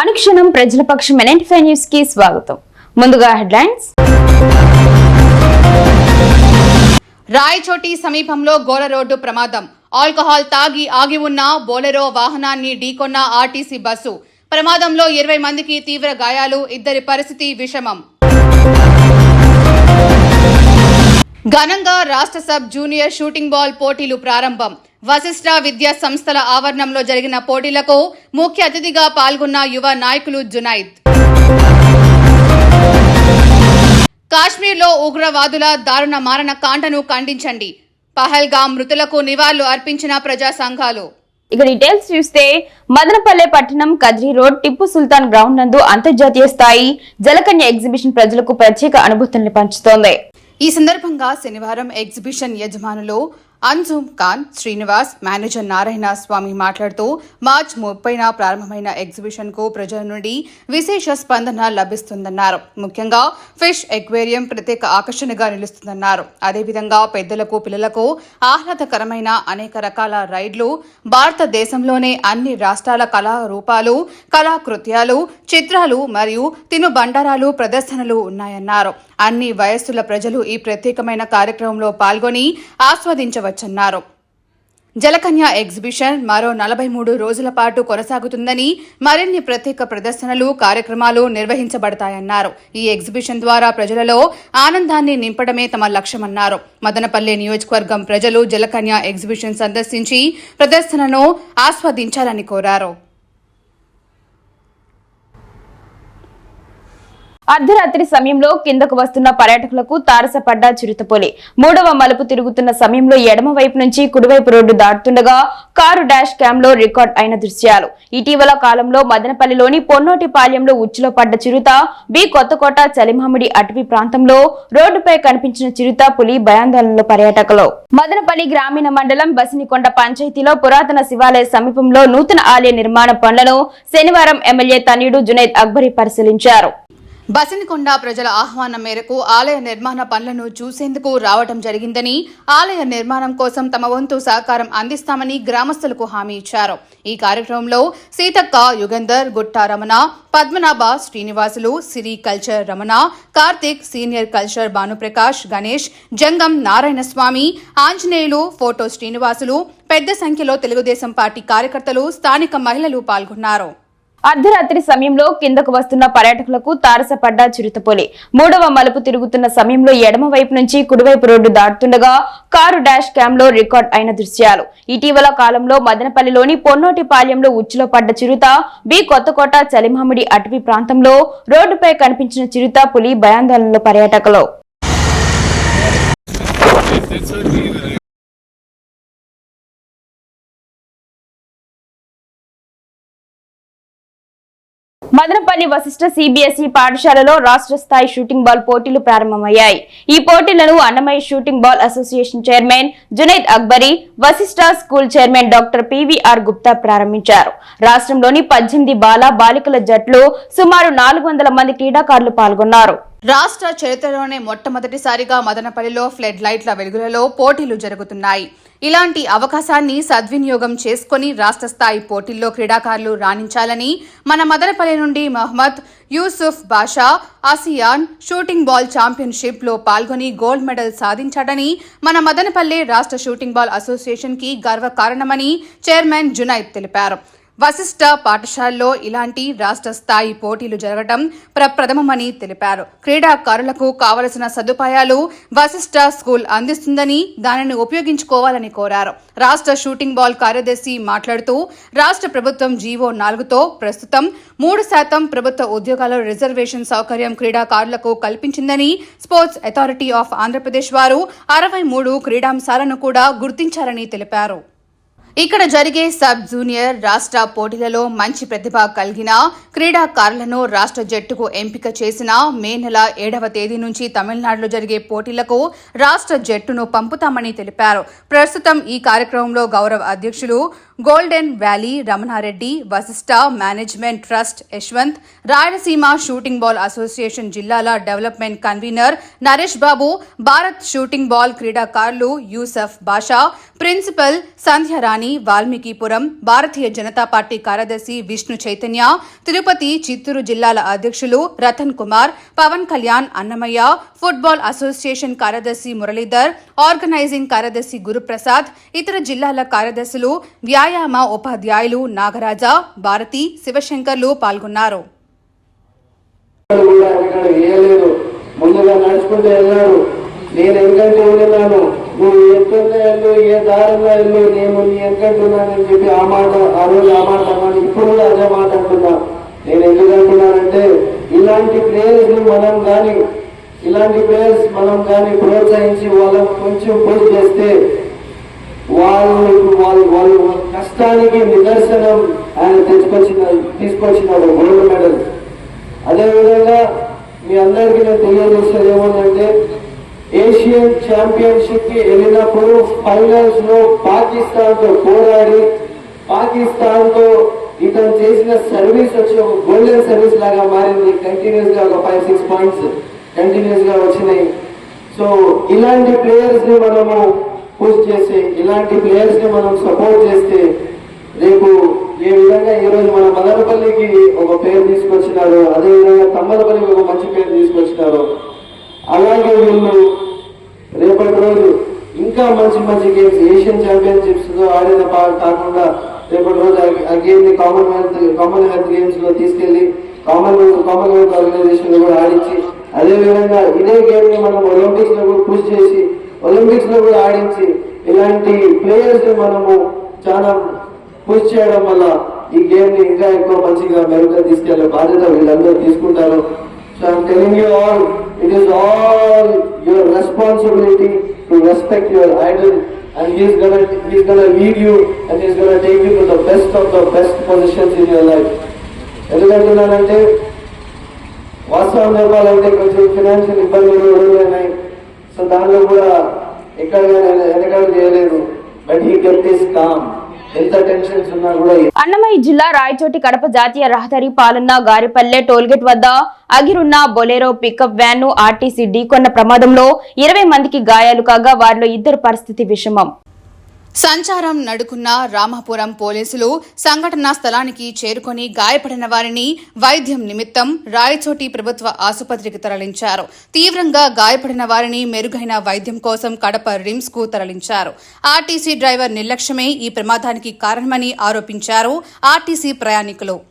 అనుక్షణం ప్రజల పక్షం ఎన్ఎన్టీ న్యూస్కి స్వాగతం. ముందుగా హెడ్లైన్స్. రాయచోటి సమీపంలో గోల రోడ్డు ప్రమాదం. ఆల్కహాల్ తాగి ఆగి ఉన్న బోలెరో వాహనాన్ని ఢీకొన్న ఆర్టీసీ బస్సు. ప్రమాదంలో ఇరవై మందికి తీవ్ర గాయాలు ఇద్దరి పరిస్థితి విషమం. ఘనంగా రాష్ట్ర సబ్ జూనియర్ షూటింగ్ బాల్ పోటీలు ప్రారంభం. వశిష్ట విద్యా సంస్థల ఆవరణంలో జరిగిన పోటీలకు ముఖ్య అతిథిగా పాల్గొన్న యువ నాయకులు జునైద్. కాశ్మీర్లో ఉగ్రవాదుల దారుణ మారణ కాండను ఖండించండి. పహల్గా మృతులకు నివాళులు అర్పించిన ప్రజా సంఘాలు. ఇక డీటెయిల్స్ చూస్తే మదనపల్లె పట్టణం కద్రి రోడ్ టిప్పు సుల్తాన్ గ్రౌండ్ నందు అంతర్జాతీయ స్థాయి జలకన్య ఎగ్జిబిషన్ ప్రజలకు ప్రత్యేక అనుభూతుల్ని పంచుతోంది. ఈ సందర్భంగా శనివారం ఎగ్జిబిషన్ యజమానులు అన్జుమ్ ఖాన్ శ్రీనివాస్ మేనేజర్ నారాయణ స్వామి మాట్లాడుతూ మార్చ్ ముప్పైన ప్రారంభమైన ఎగ్జిబిషన్కు ప్రజల నుండి విశేష స్పందన లభిస్తుందన్నారు. ముఖ్యంగా ఫిష్ ఎక్వేరియం ప్రత్యేక ఆకర్షణగా నిలుస్తుందన్నారు. అదేవిధంగా పెద్దలకు పిల్లలకు ఆహ్లాదకరమైన అనేక రకాల రైడ్లు భారతదేశంలోనే అన్ని రాష్ట్రాల కళారూపాలు కళాకృత్యాలు చిత్రాలు మరియు తినుబండారాలు ప్రదర్శనలు ఉన్నాయన్నారు. అన్ని వయస్సుల ప్రజలు ఈ ప్రత్యేకమైన కార్యక్రమంలో పాల్గొని ఆస్వాదించవచ్చు. చేయవచ్చన్నారు. జలకన్య ఎగ్జిబిషన్ మరో నలభై మూడు రోజుల పాటు కొనసాగుతుందని మరిన్ని ప్రత్యేక ప్రదర్శనలు కార్యక్రమాలు నిర్వహించబడతాయన్నారు. ఈ ఎగ్జిబిషన్ ద్వారా ప్రజలలో ఆనందాన్ని నింపడమే తమ లక్ష్యమన్నారు. మదనపల్లె నియోజకవర్గం ప్రజలు జలకన్య ఎగ్జిబిషన్ సందర్శించి ప్రదర్శనను ఆస్వాదించాలని కోరారు. అర్ధరాత్రి సమయంలో కిందకు వస్తున్న పర్యాటకులకు తారసపడ్డ చిరుతపులి. మూడవ మలుపు తిరుగుతున్న సమయంలో ఎడమ వైపు నుంచి కుడివైపు రోడ్డు దాటుతుండగా కారు డాష్ క్యామ్లో రికార్డ్ అయిన దృశ్యాలు. ఇటీవల కాలంలో మదనపల్లిలోని పొన్నోటిపాలెంలో ఉచ్చులో పడ్డ చిరుత బి కొత్తకోట చలిమామిడి అటవీ ప్రాంతంలో రోడ్డుపై కనిపించిన చిరుత పులి భయాందోళనలో పర్యాటకులు. మదనపల్లి గ్రామీణ మండలం బసినికొండ పంచాయతీలో పురాతన శివాలయ సమీపంలో నూతన ఆలయ నిర్మాణ పనులను శనివారం ఎమ్మెల్యే తనయుడు జునైద్ అక్బరి పరిశీలించారు. బసినకొండ ప్రజల ఆహ్వానం మేరకు ఆలయ నిర్మాణ పనులను చూసేందుకు రావడం జరిగిందని ఆలయ నిర్మాణం కోసం తమ వంతు సహకారం అందిస్తామని గ్రామస్తులకు హామీ ఇచ్చారు. ఈ కార్యక్రమంలో Seethakka Yugandhar Gutta Ramana Padmanabha Srinivasulu Siri culture Ramana Karthik senior culture Bhanuprakash Ganesh Jangam Narayanaswamy Anjaneyulu photo Srinivasulu పెద్ద సంఖ్యలో తెలుగుదేశం పార్టీ కార్యకర్తలు స్థానిక మహిళలు పాల్గొన్నారు. అర్ధరాత్రి సమయంలో కిందకు వస్తున్న పర్యాటకులకు తారసపడ్డ చిరుతపులి. మూడవ మలుపు తిరుగుతున్న సమయంలో ఎడమ వైపు నుంచి కుడివైపు రోడ్డు దాటుతుండగా కారు డాష్ క్యామ్లో రికార్డ్ అయిన దృశ్యాలు. ఇటీవల కాలంలో మదనపల్లిలోని పొన్నోటిపాలెంలో ఉచ్చులో పడ్డ చిరుత బి కొత్తకోట చలిమామిడి అటవీ ప్రాంతంలో రోడ్డుపై కనిపించిన చిరుత పులి భయాందోళనలో పర్యాటకులు. మదనపల్లి వశిష్ట సిబిఎస్ఈ పాఠశాలలో రాష్ట్ర స్థాయి షూటింగ్ బాల్ పోటీలు ప్రారంభమయ్యాయి. ఈ పోటీలను Annamayya shooting ball association chairman Junaid Akbari Vasishta school chairman doctor PVR Gupta ప్రారంభించారు. రాష్ట్రంలోని పద్దెనిమిది బాల బాలికల జట్లు సుమారు నాలుగు వందల మంది క్రీడాకారులు పాల్గొన్నారు. రాష్ట్ర చరిత్రలోనే మొట్టమొదటిసారిగా మదనపల్లిలో ఫ్లడ్ లైట్ల వెలుగులలో పోటీలు జరుగుతున్నాయి. ఇలాంటి అవకాశాన్ని సద్వినియోగం చేసుకుని రాష్ట్ర స్థాయి పోటీల్లో క్రీడాకారులు రాణించాలని మన మదనపల్లి నుండి Mohammed Yusuf Basha Asian shooting ball ఛాంపియన్షిప్లో పాల్గొని గోల్డ్ మెడల్ సాధించాడని మన మదనపల్లె రాష్ట్ర షూటింగ్ బాల్ అసోసియేషన్కి గర్వకారణమని చైర్మన్ జునైద్ తెలిపారు. వశిష్ట పాఠశాలలో ఇలాంటి రాష్ట్ర స్థాయి పోటీలు జరగడం ప్రప్రథమమని తెలిపారు. క్రీడాకారులకు కావలసిన సదుపాయాలు వశిష్ట స్కూల్ అందిస్తుందని దానిని ఉపయోగించుకోవాలని కోరారు. రాష్ట్ర షూటింగ్ బాల్ కార్యదర్శి మాట్లాడుతూ రాష్ట్ర ప్రభుత్వం జీవో నాలుగుతో ప్రస్తుతం మూడు శాతం ప్రభుత్వ ఉద్యోగాల రిజర్వేషన్ సౌకర్యం క్రీడాకారులకు కల్పించిందని స్పోర్ట్స్ అథారిటీ ఆఫ్ ఆంధ్రప్రదేశ్ వారు అరవై మూడు క్రీడాంశాలను కూడా గుర్తించారని తెలిపారు. ఇక్కడ జరిగే సబ్ జూనియర్ రాష్ట్ర పోటీలలో మంచి ప్రతిభ కలిగిన క్రీడాకారులను రాష్ట్ర జట్టుకు ఎంపిక చేసిన మే నెల ఏడవ తేదీ నుంచి తమిళనాడులో జరిగే పోటీలకు రాష్ట్ర జట్టును పంపుతామని తెలిపారు. ప్రస్తుతం ఈ కార్యక్రమంలో గౌరవ అధ్యక్షులు golden valley Ramanareddy Vasishta management trust Yashwant Rayalaseema shooting ball association జిల్లాల development convener Naresh Babu Bharat shooting ball క్రీడాకారులు యూసఫ్ బాషా ప్రిన్సిపల్ సంధ్యారాణి వాల్మీకిపురం భారతీయ జనతా పార్టీ కార్యదర్శి విష్ణు చైతన్య తిరుపతి చిత్తూరు జిల్లాల అధ్యక్షులు రతన్ కుమార్ పవన్ కళ్యాణ్ అన్నమయ్య ఫుట్బాల్ అసోసియేషన్ కార్యదర్శి మురళీధర్ ఆర్గనైజింగ్ కార్యదర్శి గురుప్రసాద్ ఇతర జిల్లాల కార్యదర్శులు వ్యాయామ ఉపాధ్యాయులు నాగరాజ భారతి శివశంకర్లు పాల్గొన్నారు. ముందుగా నడుచుకుంటూ వెళ్ళాడు నేను ఎంకంటే ఉన్నాను నువ్వు ఎత్తున్న వెళ్ళు ఏ దారిలో వెళ్ళు నేను నీ ఎంకంటే ఉన్నానని చెప్పి ఆ మాట ఆ రోజు ఆ మాట అన్నాను ఇప్పుడు కూడా అదే మాట అంటున్నా నేను ఎందుకు అంటున్నానంటే ఇలాంటి ప్లేయర్స్ని మనం కానీ ఇలాంటి ప్లేయర్స్ మనం కానీ ప్రోత్సహించి వాళ్ళని కొంచెం పుష్ చేస్తే వాళ్ళు వాళ్ళు వాళ్ళు కష్టానికి నిదర్శనం ఆయన తెచ్చుకొచ్చిన తీసుకొచ్చినాడు గోల్డ్ మెడల్. అదేవిధంగా మీ అందరికీ నేను తెలియజేసేది ఏమందంటే ఏషియన్ ఛాంపియన్షిప్కి వెళ్ళినప్పుడు ఫైనల్స్లో పాకిస్తాన్తో పోరాడి పాకిస్తాన్తో ఇతను చేసిన సర్వీస్ వచ్చి ఒక గోల్డెన్ సర్వీస్ లాగా మారింది. కంటిన్యూస్గా ఒక ఫైవ్ సిక్స్ పాయింట్స్ కంటిన్యూస్గా వచ్చినాయి. సో ఇలాంటి ప్లేయర్స్ని మనము పుష్ చేసి ఇలాంటి ప్లేయర్స్ని మనం సపోర్ట్ చేస్తే రేపు ఏ విధంగా ఈ రోజు మన మదనపల్లికి ఒక పేరు తీసుకొచ్చినారు అదే విధంగా తమ్మలపల్లికి ఒక మంచి పేరు తీసుకొచ్చినారు అలాగే వీళ్ళు రేపటి రోజు ఇంకా మంచి మంచి గేమ్స్ ఏషియన్ ఛాంపియన్షిప్స్లో ఆడిన కాకుండా రేపటి రోజు ఆ- గేమ్ని గేమ్ని కామన్వెల్త్ కామన్వెల్త్ గేమ్స్లో తీసుకెళ్ళి కామన్వెల్త్ కామన్వెల్త్ ఆర్గనైజేషన్ కూడా ఆడించి అదే విధంగా ఇదే గేమ్ని మనం ఒలింపిక్స్లో కూడా పూజ చేసి ఒలింపిక్స్లో కూడా ఆడించి ఇలాంటి ప్లేయర్స్ని మనము చాలా పుష్ చేయడం వల్ల ఈ గేమ్ని ఇంకా ఎక్కువ మంచిగా మెరుగుగా తీసుకెళ్ళే బాధ్యత వీళ్ళందరూ తీసుకుంటారు. So I'm telling you all it is all your responsibility to respect your idol and he's gonna he's gonna lead you and he's gonna take you to the best of the best positions in your life ఎందుకంటున్నానంటే వాస్తవం చెప్పాలంటే కొంచెం financial ఇబ్బందులు ఉన్నాయి so దానిలో కూడా ఎక్కడ వెనకాల చేయలేదు but he kept calm Annamayya జిల్లా రాయచోటి కడప జాతీయ రహదారి పాలన గారిపల్లె టోల్గేట్ వద్ద అగిరున్న బొలెరో పికప్ వ్యాన్ను ఆర్టీసీ ఢీకొన్న ప్రమాదంలో ఇరవై మందికి గాయాలు కాగా వారిలో ఇద్దరు పరిస్థితి విషమం. సంచారం నడుకున్న రామాపురం పోలీసులు సంఘటనా స్థలానికి చేరుకొని గాయపడిన వారిని వైద్యం నిమిత్తం రాయచోటి ప్రభుత్వ ఆసుపత్రికి తరలించారు. తీవ్రంగా గాయపడిన వారిని మెరుగైన వైద్యం కోసం కడప రిమ్స్కు తరలించారు. ఆర్టీసీ డ్రైవర్ నిర్లక్ష్యమే ఈ ప్రమాదానికి కారణమని ఆరోపించారు. ఆర్టీసీ ప్రయాణికులు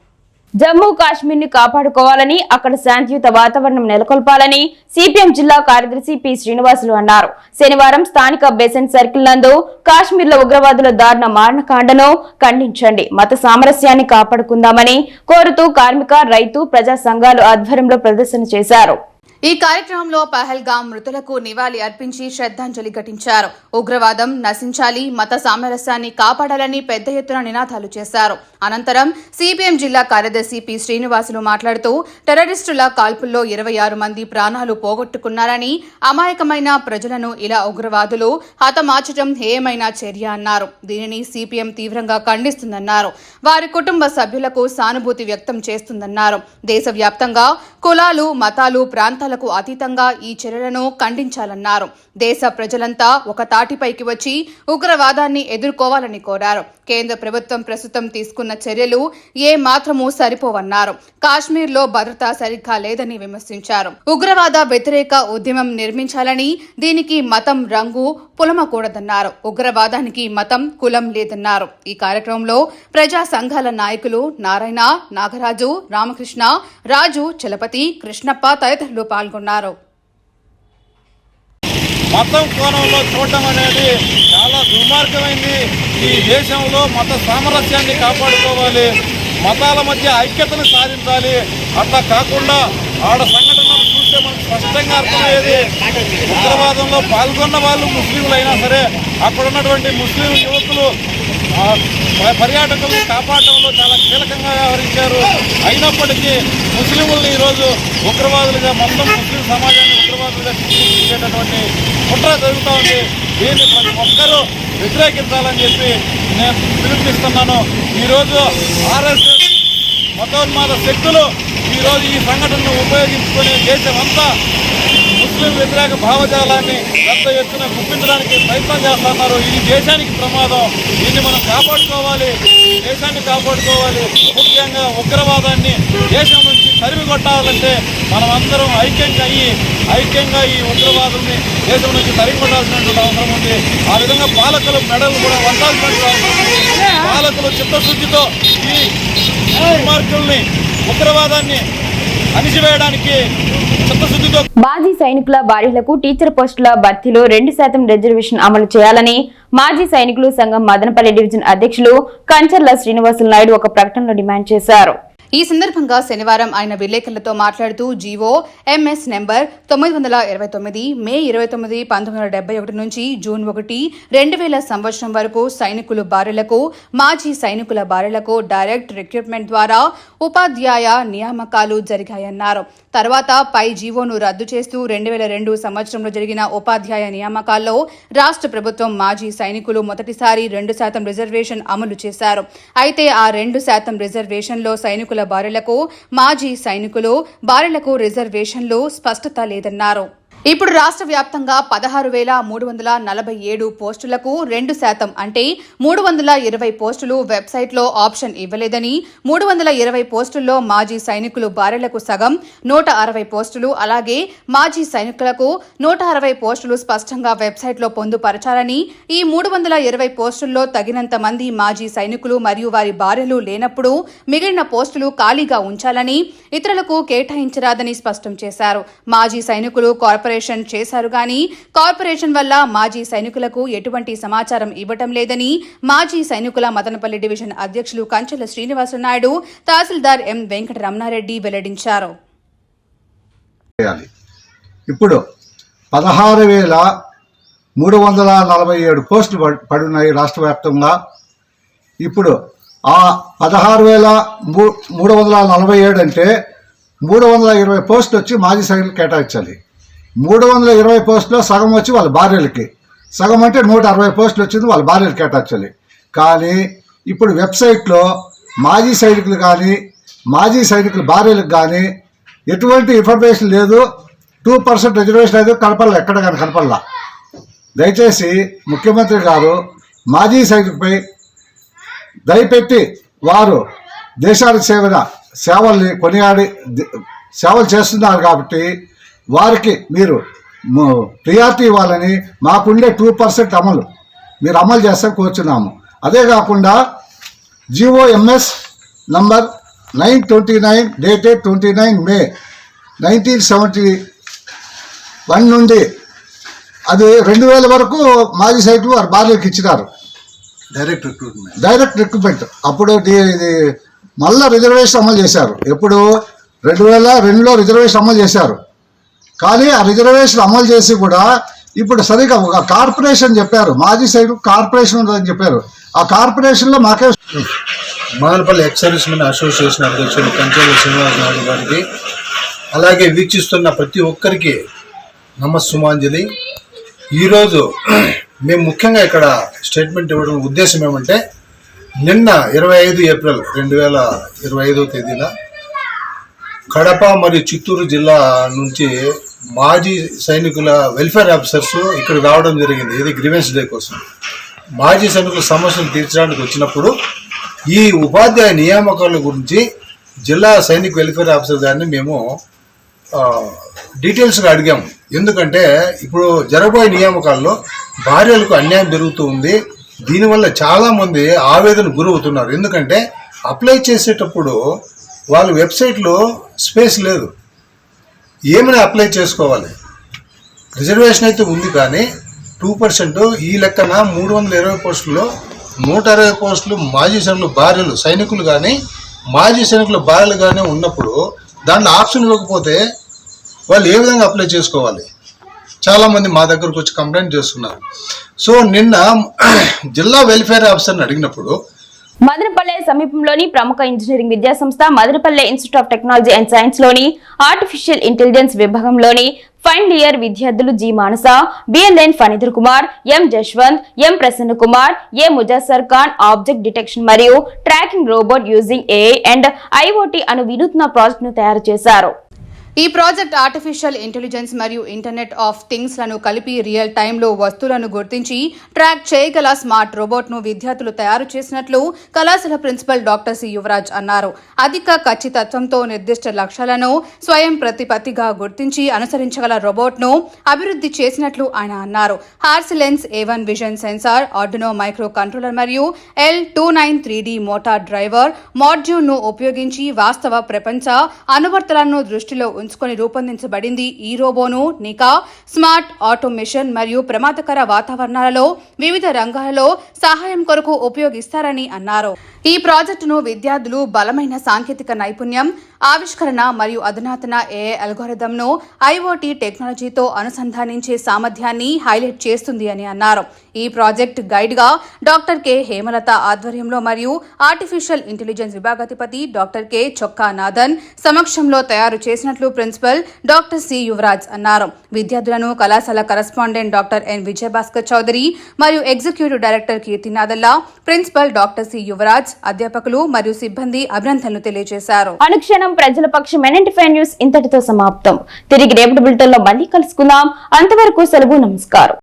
జమ్మూ కాశ్మీర్ని కాపాడుకోవాలని అక్కడ శాంతియుత వాతావరణం నెలకొల్పాలని సిపిఎం జిల్లా కార్యదర్శి పి శ్రీనివాసులు అన్నారు. శనివారం స్థానిక బెసెంట్ సర్కిల్ నందు కాశ్మీర్లో ఉగ్రవాదుల దారుణ మారణకాండను ఖండించండి. మత సామరస్యాన్ని కాపాడుకుందామని కోరుతూ కార్మిక రైతు ప్రజా సంఘాలు ఆధ్వర్యంలో ప్రదర్శన చేశారు. ఈ కార్యక్రమంలో పహల్గాం మృతులకు నివాళి అర్పించి శ్రద్ధాంజలి ఘటించారు. ఉగ్రవాదం నశించాలి మత సామరస్యాన్ని కాపాడాలని పెద్ద ఎత్తున నినాదాలు చేశారు. అనంతరం సిపిఎం జిల్లా కార్యదర్శి పి. శ్రీనివాసులు మాట్లాడుతూ టెర్రరిస్టుల కాల్పుల్లో ఇరవై ఆరు మంది ప్రాణాలు పోగొట్టుకున్నారని అమాయకమైన ప్రజలను ఇలా ఉగ్రవాదులు హతమార్చడం హేయమైన చర్య అన్నారు. దీనిని సిపిఎం తీవ్రంగా ఖండిస్తుందన్నారు. వారి కుటుంబ సభ్యులకు సానుభూతి వ్యక్తం చేస్తుందన్నారు. దేశవ్యాప్తంగా కులాలు మతాలు ప్రాంతాలకు అతీతంగా ఈ చర్యలను ఖండించాలన్నారు. దేశ ప్రజలంతా ఒక తాటిపైకి వచ్చి ఉగ్రవాదాన్ని ఎదుర్కోవాలని కోరారు. కేంద్ర ప్రభుత్వం ప్రస్తుతం తీసుకున్న చర్యలు ఏ మాత్రమూ సరిపోవన్నారు. కాశ్మీర్లో భద్రత సరిగ్గా లేదని విమర్శించారు. ఉగ్రవాద వ్యతిరేక ఉద్యమం నిర్మించాలని దీనికి మతం రంగు పులమకూడదన్నారు. ఉగ్రవాదానికి మతం కులం లేదన్నారు. ఈ కార్యక్రమంలో ప్రజా సంఘాల నాయకులు నారాయణ నాగరాజు రామకృష్ణ రాజు చలపతి కృష్ణప్ప తదితరులు పాల్గొన్నారు. మతం కోణంలో చూడటం అనేది చాలా దుర్మార్గమైంది. ఈ దేశంలో మత సామరస్యాన్ని కాపాడుకోవాలి. మతాల మధ్య ఐక్యతను సాధించాలి. అట్లా కాకుండా ఆడ సంఘటన చూస్తే మనకు స్పష్టంగా అర్థమయ్యేది ఉగ్రవాదంలో పాల్గొన్న వాళ్ళు ముస్లింలు అయినా సరే అక్కడ ఉన్నటువంటి ముస్లిం యువకులు పర్యాటకులను కాపాడటంలో చాలా కీలకంగా వ్యవహరించారు. అయినప్పటికీ ముస్లింలను ఈరోజు ఉగ్రవాదులుగా మొత్తం ముస్లిం సమాజాన్ని ఉగ్రవాదులుగా ముఖ్యమంత్రిగా కుట్ర జరుగుతూ ఉంది. దీన్ని ప్రతి ఒక్కరూ వ్యతిరేకించాలని చెప్పి నేను పిలుపునిస్తున్నాను ఈరోజు ఆర్ఎస్ఎస్ మతోన్మాద శక్తులు ఈరోజు ఈ సంఘటనను ఉపయోగించుకునే దేశమంతా ముస్లిం వ్యతిరేక భావజాలాన్ని పెద్ద ఎత్తున గుప్పించడానికి ప్రయత్నం చేస్తున్నారు. ఇది దేశానికి ప్రమాదం. దీన్ని మనం కాపాడుకోవాలి. దేశాన్ని కాపాడుకోవాలి. ముఖ్యంగా ఉగ్రవాదాన్ని దేశం నుంచి తరిమి కొట్టాలంటే మనం అందరం ఐక్యంగా అయ్యి ఐక్యంగా ఈ ఉగ్రవాదాన్ని దేశం నుంచి తరిమి కొట్టాల్సినటువంటి అవసరం ఉంది. ఆ విధంగా పాలకులు మెడలు కూడా వంచాల్సినటువంటి అవసరం ఉంది. పాలకులు చిత్తశుద్ధితో ఈ దుర్మార్గుల్ని ఉగ్రవాదాన్ని అణిచివేయడానికి చిత్తశుద్ధితో మాజీ సైనికుల భార్యలకు టీచర్ పోస్టుల భర్తీలో రెండు శాతం రిజర్వేషన్ అమలు చేయాలని మాజీ సైనికులు సంఘం మదనపల్లి డివిజన్ అధ్యక్షులు కంచర్ల శ్రీనివాసులు నాయుడు ఒక ప్రకటనలో డిమాండ్ చేశారు. ఈ సందర్భంగా శనివారం ఆయన విలేకరులతో మాట్లాడుతూ జీవో ఎంఎస్ నెంబర్ తొమ్మిది వందల ఇరవై తొమ్మిది మే ఇరవై తొమ్మిది పంతొమ్మిది వందల డెబ్బై ఒకటి నుంచి జూన్ ఒకటి రెండు వేల సంవత్సరం వరకు సైనికులు భార్యలకు మాజీ సైనికుల భార్యలకు డైరెక్ట్ రిక్రూట్మెంట్ ద్వారా ఉపాధ్యాయ నియామకాలు జరిగాయన్నారు. తర్వాత పై జీవోను రద్దు చేస్తూ రెండు వేల రెండు సంవత్సరంలో జరిగిన ఉపాధ్యాయ నియామకాల్లో రాష్ట్ర ప్రభుత్వం మాజీ సైనికులు మొదటిసారి రెండు శాతం రిజర్వేషన్ అమలు చేశారు. అయితే ఆ రెండు శాతం రిజర్వేషన్లో సైనికుల భార్యలకు మాజీ సైనికులు భార్యలకు రిజర్వేషన్లు స్పష్టత లేదన్నారు. ఇప్పుడు రాష్ట్ర వ్యాప్తంగా పదహారు వేల మూడు వందల నలభై ఏడు పోస్టులకు రెండు శాతం అంటే మూడు వందల ఇరవై పోస్టులు వెబ్సైట్లో ఆప్షన్ ఇవ్వలేదని మూడు వందల ఇరవై పోస్టుల్లో మాజీ సైనికులు భార్యలకు సగం నూట అరవై పోస్టులు అలాగే మాజీ సైనికులకు నూట అరవై పోస్టులు స్పష్టంగా వెబ్సైట్లో పొందుపరచాలని ఈ మూడు వందల ఇరవై పోస్టుల్లో తగినంత మంది మాజీ సైనికులు మరియు వారి భార్యలు లేనప్పుడు మిగిలిన పోస్టులు ఖాళీగా ఉంచాలని ఇతరులకు కేటాయించరాదని స్పష్టం చేశారు. మాజీ సైనికులు కార్పొరేషన్ చేశారు గాని కార్పొరేషన్ వల్ల మాజీ సైనికులకు ఎటువంటి సమాచారం ఇవ్వటం లేదని మాజీ సైనికుల మదనపల్లి డివిజన్ అధ్యక్షులు కంచెల శ్రీనివాసనాయుడు తహసీల్దార్ ఎం వెంకట రమణారెడ్డి వెల్లడించారు ఇప్పుడు పదహారు వేల మూడు వందల నలభై ఏడు పోస్టులు పడున్నాయి రాష్ట్ర వ్యాప్తంగా. ఇప్పుడు ఆ పదహారు వేల మూడు వందల నలభై ఏడు అంటే మూడు వందల ఇరవై పోస్టులు వచ్చి మాజీ సైనికులు కేటాయించాలి. మూడు వందల ఇరవై పోస్టులో సగం వచ్చి వాళ్ళ భార్యలకి. సగం అంటే నూట అరవై పోస్టులు వచ్చింది వాళ్ళ భార్యలు కేటాయించాలి కానీ ఇప్పుడు వెబ్సైట్లో మాజీ సైనికులు కానీ మాజీ సైనికుల భార్యలకు కానీ ఎటువంటి ఇన్ఫర్మేషన్ లేదు. టూ పర్సెంట్ రిజర్వేషన్ అయితే కనపడలే ఎక్కడ కానీ కనపడలా. దయచేసి ముఖ్యమంత్రి గారు మాజీ సైనికుపై దయపెట్టి వారు దేశానికి సేవన సేవల్ని కొనియాడి సేవలు చేస్తున్నారు కాబట్టి వారికి మీరు ప్రియారిటీ ఇవ్వాలని మాకుండే టూ పర్సెంట్ అమలు. మీరు అమలు చేస్తే కోరుచున్నాము. అదే కాకుండా GOMS number nine twenty nine dated twenty nine May nineteen seventy one నుండి అది రెండు వేల వరకు మాజీ సైట్లు వారి భార్యలకు ఇచ్చినారు. డైరెక్ట్ రిక్రూట్మెంట్ డైరెక్ట్ రిక్రూట్మెంట్ అప్పుడు ఇది మళ్ళా రిజర్వేషన్ అమలు చేశారు. ఎప్పుడు? రెండు వేల రెండులో రిజర్వేషన్ అమలు చేశారు. కానీ ఆ రిజర్వేషన్ అమలు చేసి కూడా ఇప్పుడు సరిగా ఒక కార్పొరేషన్ చెప్పారు. మాజీ సైడ్ కార్పొరేషన్ ఉందని చెప్పారు. ఆ కార్పొరేషన్లో మాకే మానపల్లి ఎక్సైజ్ మెన్ అసోసియేషన్ అధ్యక్షుడు కంచెల శ్రీనివాసరావు గారికి అలాగే వీక్షిస్తున్న ప్రతి ఒక్కరికి నమస్సుమాంజలి. ఈరోజు మేము ముఖ్యంగా ఇక్కడ స్టేట్మెంట్ ఇవ్వడం ఉద్దేశం ఏమంటే నిన్న ఇరవై ఐదు ఏప్రిల్ రెండు వేల ఇరవై ఐదో తేదీన కడప మరియు చిత్తూరు జిల్లా నుంచి మాజీ సైనికుల వెల్ఫేర్ ఆఫీసర్స్ ఇక్కడ రావడం జరిగింది. ఇది గ్రీవెన్స్ డే కోసం. మాజీ సైనికుల సమస్యలు తీర్చడానికి వచ్చినప్పుడు ఈ ఉపాధ్యాయ నియామకాల గురించి జిల్లా సైనిక వెల్ఫేర్ ఆఫీసర్ గారిని మేము డీటెయిల్స్గా అడిగాము. ఎందుకంటే ఇప్పుడు జరగబోయే నియామకాల్లో భార్యలకు అన్యాయం జరుగుతూ ఉంది. దీనివల్ల చాలామంది ఆవేదన గురవుతున్నారు. ఎందుకంటే అప్లై చేసేటప్పుడు వాళ్ళ వెబ్సైట్లో స్పేస్ లేదు. ఏమైనా అప్లై చేసుకోవాలి? రిజర్వేషన్ అయితే ఉంది కానీ టూ పర్సెంట్ ఈ లెక్కన మూడు వందల ఇరవై పోస్టుల్లో నూట అరవై పోస్టులు మాజీ సైనికులు భార్యలు సైనికులు కానీ మాజీ సైనికుల భార్యలు కానీ ఉన్నప్పుడు దాంట్లో ఆప్షన్ ఇవ్వకపోతే వాళ్ళు ఏ విధంగా అప్లై చేసుకోవాలి? చాలామంది మా దగ్గరకు వచ్చి కంప్లైంట్ చేస్తున్నారు. సో నిన్న జిల్లా వెల్ఫేర్ ఆఫీసర్ని అడిగినప్పుడు మదనపల్లె సమీపంలోని ప్రముఖ ఇంజనీరింగ్ విద్యా సంస్థ Madanapalle institute of technology and సైన్స్లోని artificial intelligence విభాగంలోని ఫైనల్ ఇయర్ విద్యార్థులు G Manasa BLN Phanindra Kumar M Jashwanth M Prasanna Kumar A Mujassar Khan object detection మరియు tracking robot using AI and IoT అను వినూత్న ప్రాజెక్టును తయారు చేశారు. ఈ ప్రాజెక్ట్ ఆర్టిఫిషియల్ ఇంటెలిజెన్స్ మరియు internet of థింగ్స్లను కలిపి రియల్ టైంలో వస్తువులను గుర్తించి ట్రాక్ చేయగల స్మార్ట్ రోబోట్ను విద్యార్థులు తయారు చేసినట్లు కళాశాల ప్రిన్సిపల్ డాక్టర్ సి యువరాజ్ అన్నారు. అధిక ఖచ్చితత్వంతో నిర్దిష్ట లక్ష్యాలను స్వయం ప్రతిపత్తిగా గుర్తించి అనుసరించగల రోబోట్ను అభివృద్ధి చేసినట్లు ఆయన అన్నారు. HuskyLens a vision sensor Arduino micro controller మరియు L two nine three D motor driver మాడ్యూల్ను ఉపయోగించి వాస్తవ ప్రపంచ అనువర్తనాలను దృష్టిలో ఉంచుకొని రూపొందించబడింది ఈ రోబోను. నికా స్మార్ట్ ఆటోమేషన్ మరియు ప్రమాదకర వాతావరణాలలో వివిధ రంగాలలో సహాయం కొరకు ఉపయోగిస్తారని అన్నారు. ఈ ప్రాజెక్టును విద్యార్థులు బలమైన సాంకేతిక నైపుణ్యం ఆవిష్కరణ మరియు అధునాతన ఏఐ అల్గోరిథంను ఐఓటీ టెక్నాలజీతో అనుసంధానించే సామర్థ్యాన్ని హైలైట్ చేస్తుంది అని అన్నారు. ఈ ప్రాజెక్ట్ గైడ్గా డాక్టర్ కె. హేమలత ఆధ్వర్యంలో మరియు ఆర్టిఫిషియల్ ఇంటెలిజెన్స్ విభాగాధిపతి డాక్టర్ కె. చొక్కా నాథన్ సమక్షంలో తయారు చేసినట్లు ప్రిన్సిపల్ డాక్టర్ సి యువరాజ్ అన్నారు. విద్యార్థులను కళాశాల correspondent doctor N Vijayabhaskar Chowdary మరియు executive director Keerthinathalla principal doctor C Yuvaraj అధ్యాపకులు మరియు సిబ్బంది అభినందనలు తెలియజేశారు. అనుక్షణం ప్రజల పక్షం ఎన్ఎంటీ న్యూస్ ఇంతటితో సమాప్తం. తిరిగి రేపటి బులెటిన్లో మళ్ళీ కలుసుకుందాం. అంతవరకు సెలవు నమస్కారం.